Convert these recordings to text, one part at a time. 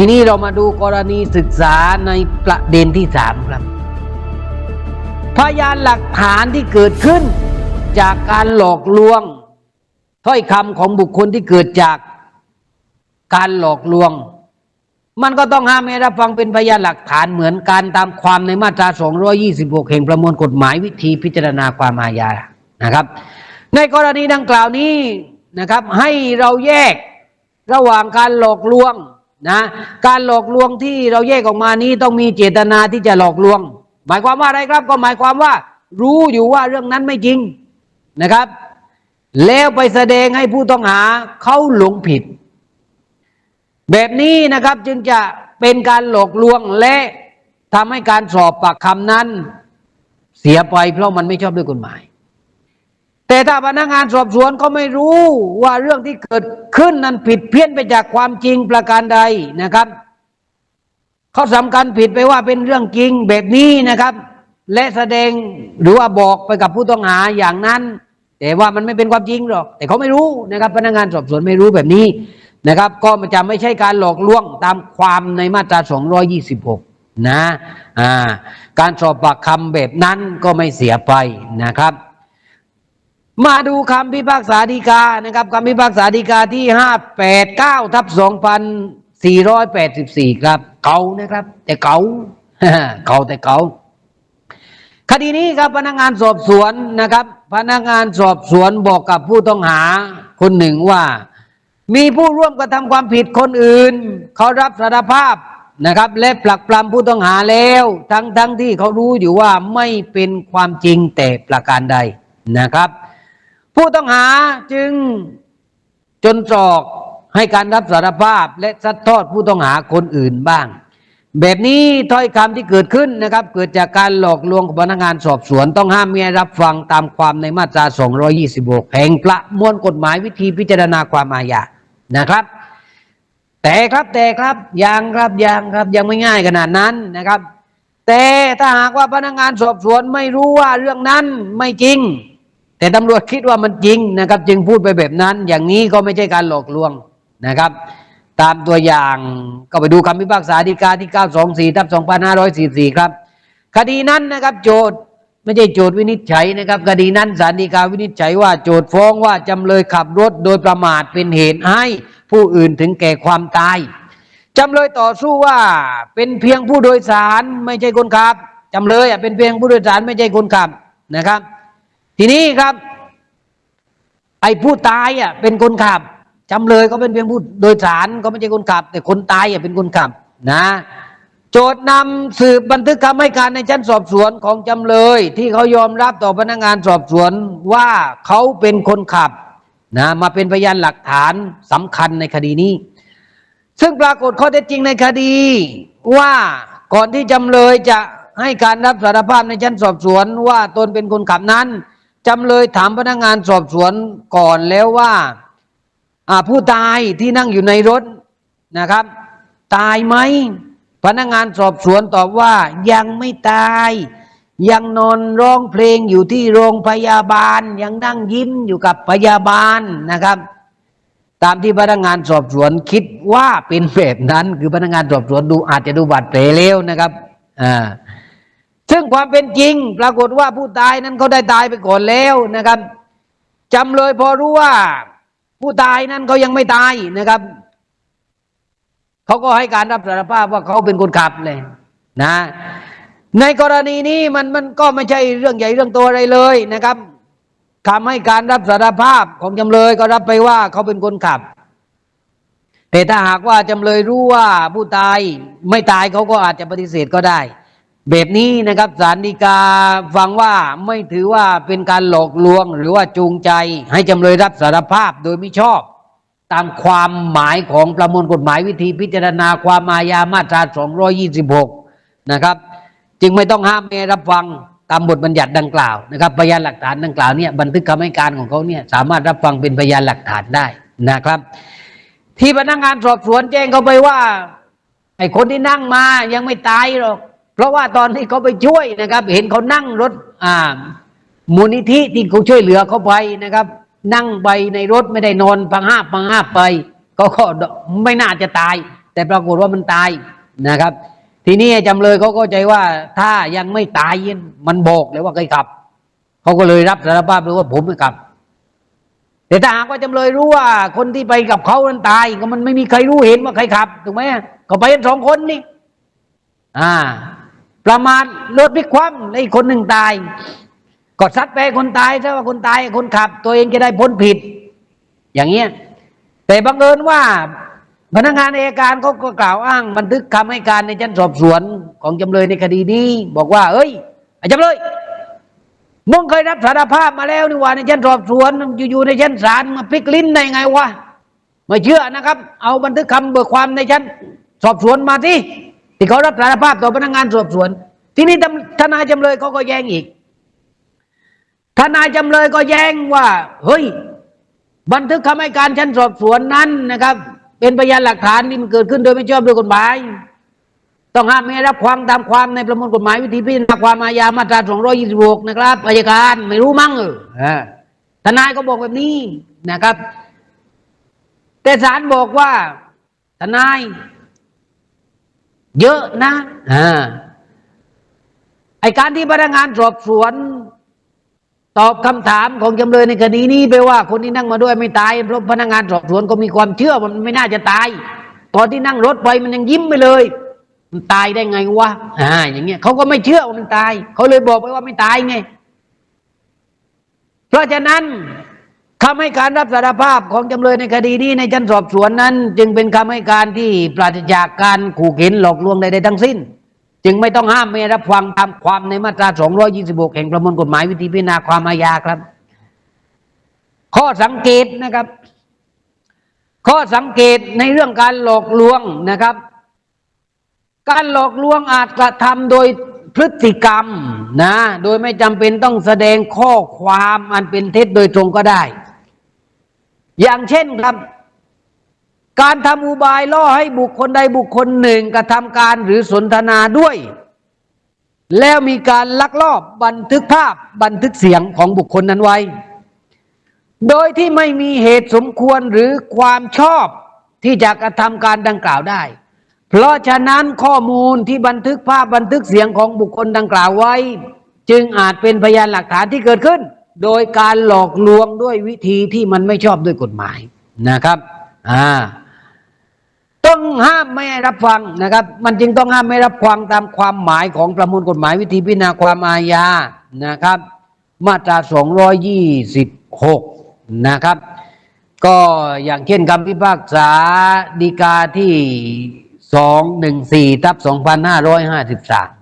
ทีนี้เรามาดูกรณีศึกษาในประเด็นที่สามครับ พยานหลักฐานที่เกิดขึ้น จากการหลอกลวงถ้อยคำของบุคคลที่เกิดจากการหลอกลวง มันก็ต้องห้ามให้รับฟังเป็นพยานหลักฐานเหมือนกันตามความในมาตรา 226แห่งประมวลกฎหมายวิธีพิจารณาความอาญานะครับ ในกรณีดังกล่าวนี้นะครับ ให้เราแยกระหว่างการหลอกลวง นะการหลอกลวงที่เราแยกออกมานี้ต้องมีเจตนาที่จะหลอกลวง หมายความว่าอะไรครับ ก็หมายความว่า รู้อยู่ว่าเรื่องนั้นไม่จริงนะครับ แล้วไปแสดงให้ผู้ต้องหาเขาหลงผิด แบบนี้นะครับจึงจะเป็นการหลอกลวงและทำให้การสอบปากคำนั้น เสียไปเพราะมันไม่ชอบด้วยกฎหมาย แต่ถ้าพนักงานสอบสวนเขาไม่รู้ว่าเรื่องที่เกิดขึ้นนั้นผิดเพี้ยนไปจากความจริงประการใดนะครับเขาสำคัญผิดไปว่าเป็นเรื่องจริงแบบนี้นะครับ และแสดงหรือว่าบอกไปกับผู้ต้องหาอย่างนั้น แต่ว่ามันไม่เป็นความจริงหรอก แต่เขาไม่รู้นะครับ พนักงานสอบสวนไม่รู้แบบนี้นะครับ ก็มันจะไม่ใช่การหลอกลวงตามความในมาตรา 226 นะอ่าการสอบปากคำแบบนั้นก็ไม่เสียไปนะครับ มาดูคำพิพากษาฎีกานะครับคำพิพากษาฎีกาที่ 589ทับ2484 ครับ เก่านะครับ แต่เก่าเก่าแต่เก่าคดีนี้ครับพนักงานสอบสวนนะครับ พนักงานสอบสวนบอกกับผู้ต้องหาคนหนึ่งว่า มีผู้ร่วมกระทำความผิดคนอื่น เขารับสารภาพนะครับและปลักปลำผู้ต้องหาแล้ว ทั้งทั้งที่เขารู้อยู่ว่าไม่เป็นความจริงแต่ประการใดนะครับ ผู้ต้องหาจึงจนตรอกให้การรับสารภาพและซัดทอดผู้ต้องหาคนอื่นบ้าง แบบนี้ถ้อยคำที่เกิดขึ้นนะครับ เกิดจากการหลอกลวงของพนักงานสอบสวน ต้องห้ามไม่รับฟังตามความในมาตรา 226 แห่งประมวลกฎหมายวิธีพิจารณาความอาญานะครับ แต่ครับแต่ครับยังครับยังครับยังไม่ง่ายขนาดนั้นนะครับ แต่ถ้าหากว่าพนักงานสอบสวนไม่รู้ว่าเรื่องนั้นไม่จริง แต่ตำรวจคิดว่ามันจริงนะครับ จึงพูดไปแบบนั้น อย่างนี้ก็ไม่ใช่การหลอกลวงนะครับ ตามตัวอย่างก็ไปดูคำพิพากษาฎีกาที่ 924ทับ2544 ครับ คดีนั้นนะครับ โจทย์ไม่ใช่โจทย์วินิจฉัยนะครับ คดีนั้นศาลฎีกาวินิจฉัยว่าโจทย์ฟ้องว่าจำเลยขับรถโดยประมาทเป็นเหตุให้ผู้อื่นถึงแก่ความตายจำเลยต่อสู้ว่าเป็นเพียงผู้โดยสารไม่ใช่คนขับจำเลยอะเป็นเพียงผู้โดยสารไม่ใช่คนขับนะครับ ทีนี้ครับ ไอ้ผู้ตายอะเป็นคนขับจำเลยก็เป็นเพียงผู้โดยสารก็ไม่ใช่คนขับ แต่คนตายอะเป็นคนขับนะ โจทย์นำสืบบันทึกคำให้การในชั้นสอบสวนของจำเลย ที่เขายอมรับต่อพนักงานสอบสวนว่าเขาเป็นคนขับนะมาเป็นพยานหลักฐานสำคัญในคดีนี้ ซึ่งปรากฏข้อเท็จจริงในคดีว่าก่อนที่จำเลยจะให้การรับสารภาพในชั้นสอบสวนว่าตนเป็นคนขับนั้น จำเลยถามพนักงานสอบสวนก่อนแล้วว่าผู้ตายที่นั่งอยู่ในรถนะครับ ตายไหมพนักงานสอบสวนตอบว่ายังไม่ตาย ยังนอนร้องเพลงอยู่ที่โรงพยาบาล ยังนั่งยิ้มอยู่กับพยาบาลนะครับ ตามที่พนักงานสอบสวนคิดว่าเป็นแบบนั้น คือพนักงานสอบสวนดูอาจจะดูบาดแผลแล้วนะครับอ่า ซึ่งความเป็นจริง ปรากฏว่าผู้ตายนั้นเขาได้ตายไปก่อนแล้วนะครับจำเลยพอรู้ว่า ผู้ตายนั้นเขายังไม่ตายนะครับเขาก็ให้การรับสารภาพว่าเขาเป็นคนขับเลยนะ ในกรณีนี้มันมันก็ไม่ใช่เรื่องใหญ่เรื่องโตอะไรเลยนะครับคำให้การรับสารภาพของจำเลยก็รับไปว่าเขาเป็นคนขับ แต่ถ้าหากว่าจำเลยรู้ว่าผู้ตายไม่ตายเขาก็อาจจะปฏิเสธก็ได้ แบบนี้นะครับศาลฎีกาฟังว่าไม่ถือว่าเป็นการหลอกลวงหรือว่าจูงใจ ให้จำเลยรับสารภาพโดยไม่ชอบ ตามความหมายของประมวลกฎหมายวิธีพิจารณาความอาญามาตรา 226 นะครับ จึงไม่ต้องห้ามไม่รับฟังตามบทบัญญัติดังกล่าวนะครับพยานหลักฐานดังกล่าวเนี่ยบันทึกคำให้การของเขาเนี่ยสามารถรับฟังเป็นพยานหลักฐานได้นะครับ ที่พนักงานสอบสวนแจ้งเขาไปว่าไอ้คนที่นั่งมายังไม่ตายหรอก เพราะว่าตอนที่เขาไปช่วยนะครับ เห็นเขานั่งรถอ่ามูลนิธิที่เขาช่วยเหลือเขาไปนะครับ นั่งไปในรถไม่ได้นอนพังห้าพังห้าไปก็ก็ไม่น่าจะตาย แต่ปรากฏว่ามันตายนะครับ ทีนี้จำเลยเขาก็ใจว่าถ้ายังไม่ตายมันบอกเลยว่าเคยขับเขาก็เลยรับสารภาพเลยว่าผมไม่ขับ แต่ถ้าหากว่าจำเลยรู้ว่า คนที่ไปกับเขานั้นตาย ก็มันไม่มีใครรู้เห็นว่าใครขับถูกไหมก็ไปกันสองคนนี่ อ่า ประมาทรถพลิกคว่ำแล้วอีกคนหนึ่งตายก็ซัดไปคนตายถ้าว่าคนตายคนขับ ตัวเองจะได้พ้นผิด อย่างเงี้ยแต่บังเอิญว่าพนักงานอัยการเขาก็กล่าวอ้าง บันทึกคำให้การในชั้นสอบสวนของจำเลยในคดีนี้ บอกว่า เอ้ยไอ้จำเลยมึงเคยรับสารภาพมาแล้วนี่ว่าในชั้นสอบสวนอยู่ๆในชั้นศาลมาพลิกลิ้นได้ไงวะไม่เชื่อนะครับ เอาบันทึกคำเบิกความในชั้นสอบสวนมาที่ ที่เขารับสารภาพต่อพนักงานสอบสวน ทีนี้ทนายจำเลยเขาก็แย้งอีก ทนายจำเลยก็แย้งว่า เฮ้ย บันทึกคำให้การชั้นสอบสวนนั้นนะครับ เป็นพยานหลักฐานที่มันเกิดขึ้นโดยไม่ชอบด้วยกฎหมาย ต้องห้ามไม่ให้รับความตามความในประมวลกฎหมายวิธีพิจารณาความอาญามาตรา 226 นะครับอัยการไม่รู้มั้งเออทนายก็บอกแบบนี้นะครับ แต่ศาลบอกว่า ทนาย เยอะนะอ่าไอการที่พนักงานสอบสวน ตอบคำถามของจำเลยในคดีนี้ไปว่า คนที่นั่งมาด้วยไม่ตายเพราะพนักงานสอบสวนก็มีความเชื่อว่ามันไม่น่าจะตาย ตอนที่นั่งรถไปมันยังยิ้มไปเลยมันตายได้ไงวะอ่าอย่างเงี้ยเขาก็ไม่เชื่อว่ามันตาย เขาเลยบอกไปว่าไม่ตายไง เพราะฉะนั้น คำให้การรับสารภาพของจำเลยในคดีนี้ในชั้นสอบสวนนั้น จึงเป็นคำให้การที่ปราศจากการขู่เข็นหลอกลวงใดๆทั้งสิ้น จึงไม่ต้องห้ามไม่รับฟังตามความในมาตรา 226 แห่งประมวลกฎหมายวิธีพิจารณาความอาญาครับ ข้อสังเกตนะครับ ข้อสังเกตในเรื่องการหลอกลวงนะครับ การหลอกลวงอาจกระทำโดยพฤติกรรมนะ โดยไม่จำเป็นต้องแสดงข้อความอันเป็นเท็จโดยตรงก็ได้ อย่างเช่นครับ การทำอุบายล่อให้บุคคลใดบุคคลหนึ่งกระทำการหรือสนทนาด้วย แล้วมีการลักลอบบันทึกภาพบันทึกเสียงของบุคคลนั้นไว้ โดยที่ไม่มีเหตุสมควรหรือความชอบที่จะกระทำการดังกล่าวได้ เพราะฉะนั้นข้อมูลที่บันทึกภาพบันทึกเสียงของบุคคลดังกล่าวไว้ จึงอาจเป็นพยานหลักฐานที่เกิดขึ้น โดยการหลอกลวงด้วยวิธีที่มันไม่ชอบด้วยกฎหมายนะครับอ่าต้องห้ามไม่ให้รับฟังนะครับ มันจึงต้องห้ามไม่รับฟังตามความหมายของประมวลกฎหมายวิธีพิจารณาความอาญานะครับ มาตรา 226 นะครับ ก็อย่างเช่นคำพิพากษาดีกาที่ 214 ทับ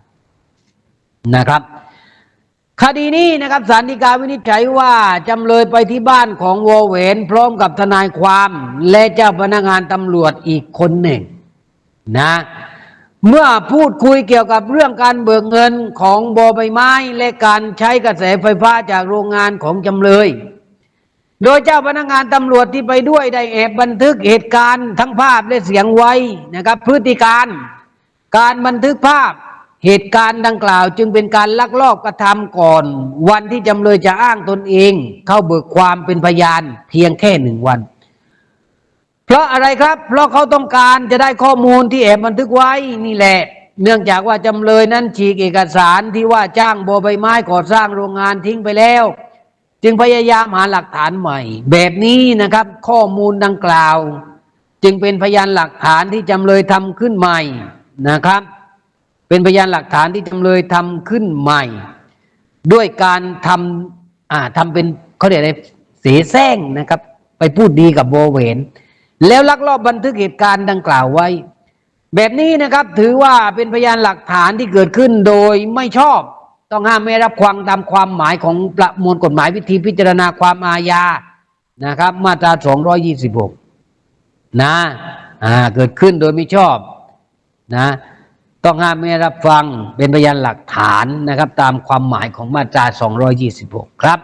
2553 นะครับ คดีนี้นะครับสารดีกาวินิจฉัยว่า จำเลยไปที่บ้านของวอเวนพร้อมกับทนายความ และเจ้าพนักงานตำรวจอีกคนหนึ่งนะเมื่อพูดคุยเกี่ยวกับเรื่องการเบิกเงินของบอใบไม้ และการใช้กระแสไฟฟ้าจากโรงงานของจำเลย โดยเจ้าพนักงานตำรวจที่ไปด้วยได้แอบบันทึกเหตุการณ์ทั้งภาพและเสียงไว้นะครับพฤติการ การบันทึกภาพ เหตุการณ์ดังกล่าวจึงเป็นการลักลอบกระทำก่อน วันที่จำเลยจะอ้างตนเอง เข้าเบิกความเป็นพยานเพียงแค่หนึ่งวัน เพราะอะไรครับ เพราะเขาต้องการจะได้ข้อมูลที่แอบบันทึกไว้นี่แหละ เนื่องจากว่าจำเลยนั้นฉีกเอกสารที่ว่าจ้างบอใบไม้ก่อสร้างโรงงานทิ้งไปแล้ว จึงพยายามหาหลักฐานใหม่ แบบนี้นะครับ ข้อมูลดังกล่าว จึงเป็นพยานหลักฐานที่จำเลยทำขึ้นใหม่นะครับ เป็นพยานหลักฐานที่จำเลยทำขึ้นใหม่ ด้วยการทำอ่าทำเป็นเขาเรียกอะไรเสแสร้งนะครับ ไปพูดดีกับโบเวนแล้วลักลอบบันทึกเหตุการณ์ดังกล่าวไว้ แบบนี้นะครับถือว่าเป็นพยานหลักฐานที่เกิดขึ้นโดยไม่ชอบ ต้องห้ามไม่รับความตามความหมายของประมวลกฎหมายวิธีพิจารณาความอาญานะครับ มาตรา 226 นะอ่าเกิดขึ้นโดยไม่ชอบนะ ต้องห้ามไม่รับฟังเป็นพยานหลักฐานนะครับ ตามความหมายของมาตรา 226 ครับ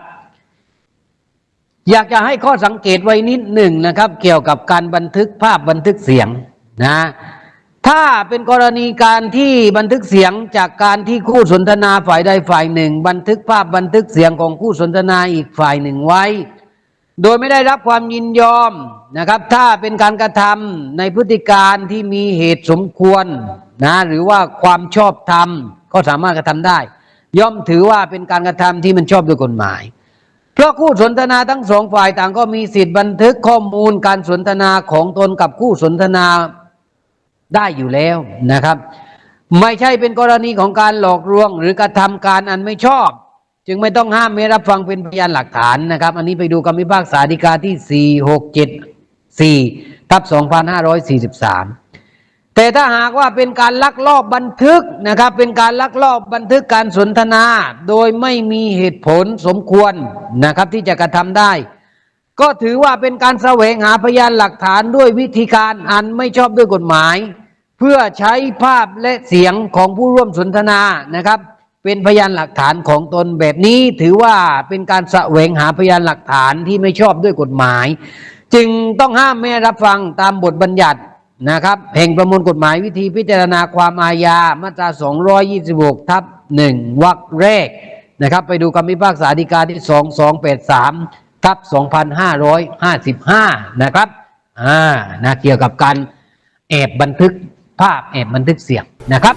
อยากจะให้ข้อสังเกตไว้นิดหนึ่งนะครับ เกี่ยวกับการบันทึกภาพบันทึกเสียงนะถ้าเป็นกรณีการที่บันทึกเสียงจากการที่คู่สนทนาฝ่ายใดฝ่ายหนึ่ง บันทึกภาพบันทึกเสียงของคู่สนทนาอีกฝ่ายหนึ่งไว้ โดยไม่ได้รับความยินยอมนะครับ ถ้าเป็นการกระทำในพฤติการที่มีเหตุสมควรนะหรือว่าความชอบธรรมก็สามารถกระทำได้ ย่อมถือว่าเป็นการกระทำที่มันชอบด้วยกฎหมาย เพราะคู่สนทนาทั้งสองฝ่ายต่างก็มีสิทธิ์บันทึกข้อมูลการสนทนาของตนกับคู่สนทนาได้อยู่แล้วนะครับ ไม่ใช่เป็นกรณีของการหลอกลวง หรือกระทำการอันไม่ชอบ จึงไม่ต้องห้ามไม่รับฟังเป็นพยานหลักฐานนะครับ อันนี้ไปดูคำพิพากษาฎีกาที่ 4674ทับ2543 แต่ถ้าหากว่าเป็นการลักลอบบันทึกนะครับ เป็นการลักลอบบันทึกการสนทนา โดยไม่มีเหตุผลสมควรนะครับที่จะกระทำได้ ก็ถือว่าเป็นการแสวงหาพยานหลักฐานด้วยวิธีการอันไม่ชอบด้วยกฎหมาย เพื่อใช้ภาพและเสียงของผู้ร่วมสนทนานะครับ เป็นพยานหลักฐานของตนแบบนี้ถือว่าเป็นการแสวงหาพยานหลักฐานที่ไม่ชอบด้วยกฎหมาย จึงต้องห้ามไม่รับฟังตามบทบัญญัตินะครับแห่งประมวลกฎหมายวิธีพิจารณาความอาญามาตรา 226 ทับ 1วรรคแรกนะครับไปดูคำพิพากษาฎีกาที่ 2283 ทับ 2555 นะครับอ่านะเกี่ยวกับการแอบบันทึกภาพแอบบันทึกเสียงนะครับ